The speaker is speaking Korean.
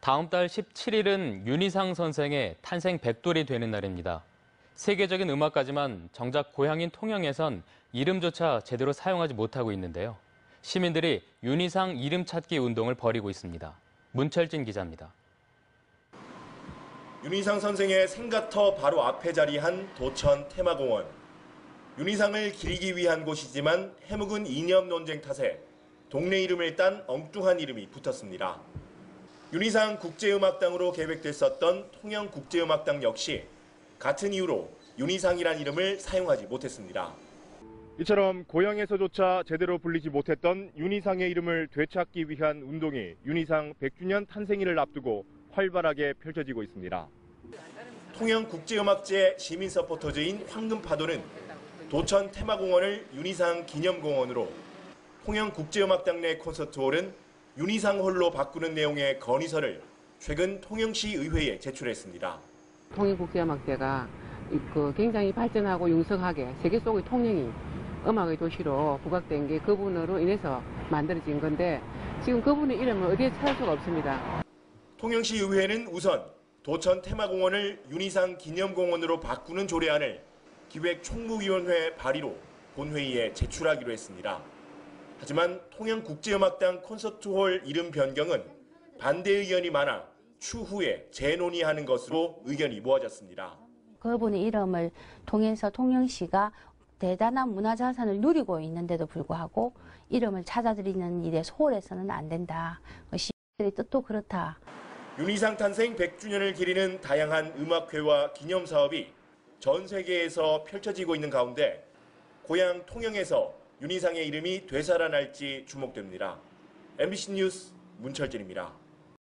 다음 달 17일은 윤희상 선생의 탄생 100돌이 되는 날입니다. 세계적인 음악가지만 정작 고향인 통영에선 이름조차 제대로 사용하지 못하고 있는데요. 시민들이 윤희상 이름 찾기 운동을 벌이고 있습니다. 문철진 기자입니다. 윤희상 선생의 생가터 바로 앞에 자리한 도천 테마공원. 윤희상을 기리기 위한 곳이지만 해묵은 이념 논쟁 탓에 동네 이름을 딴 엉뚱한 이름이 붙었습니다. 윤희상 국제음악당으로 계획됐었던 통영 국제음악당 역시 같은 이유로 윤희상이란 이름을 사용하지 못했습니다. 이처럼 고향에서조차 제대로 불리지 못했던 윤희상의 이름을 되찾기 위한 운동이 윤희상 100주년 탄생일을 앞두고 활발하게 펼쳐지고 있습니다. 통영 국제음악제 시민 서포터즈인 황금파도는 도천 테마공원을 윤희상 기념공원으로 통영 국제음악당 내 콘서트홀은 윤희상 홀로 바꾸는 내용의 건의서를 최근 통영시 의회에 제출했습니다. 통일국제음악제가 그 굉장히 발전하고 융성하게 세계 속의 통영이 음악의 도시로 부각된 게 그분으로 인해서 만들어진 건데 지금 그분의 이름을 어디에 찾을 수가 없습니다. 통영시 의회는 우선 도천 테마공원을 윤희상 기념공원으로 바꾸는 조례안을 기획총무위원회 발의로 본회의에 제출하기로 했습니다. 하지만 통영국제음악당 콘서트홀 이름 변경은 반대 의견이 많아 추후에 재논의하는 것으로 의견이 모아졌습니다. 그분의 이름을 통해서 통영시가 대단한 문화자산을 누리고 있는데도 불구하고 이름을 찾아드리는 일에 소홀해서는 안 된다. 시민들의 뜻도 그렇다. 윤희상 탄생 100주년을 기리는 다양한 음악회와 기념 사업이 전 세계에서 펼쳐지고 있는 가운데 고향 통영에서 윤희상의 이름이 되살아날지 주목됩니다. MBC 뉴스 문철진입니다.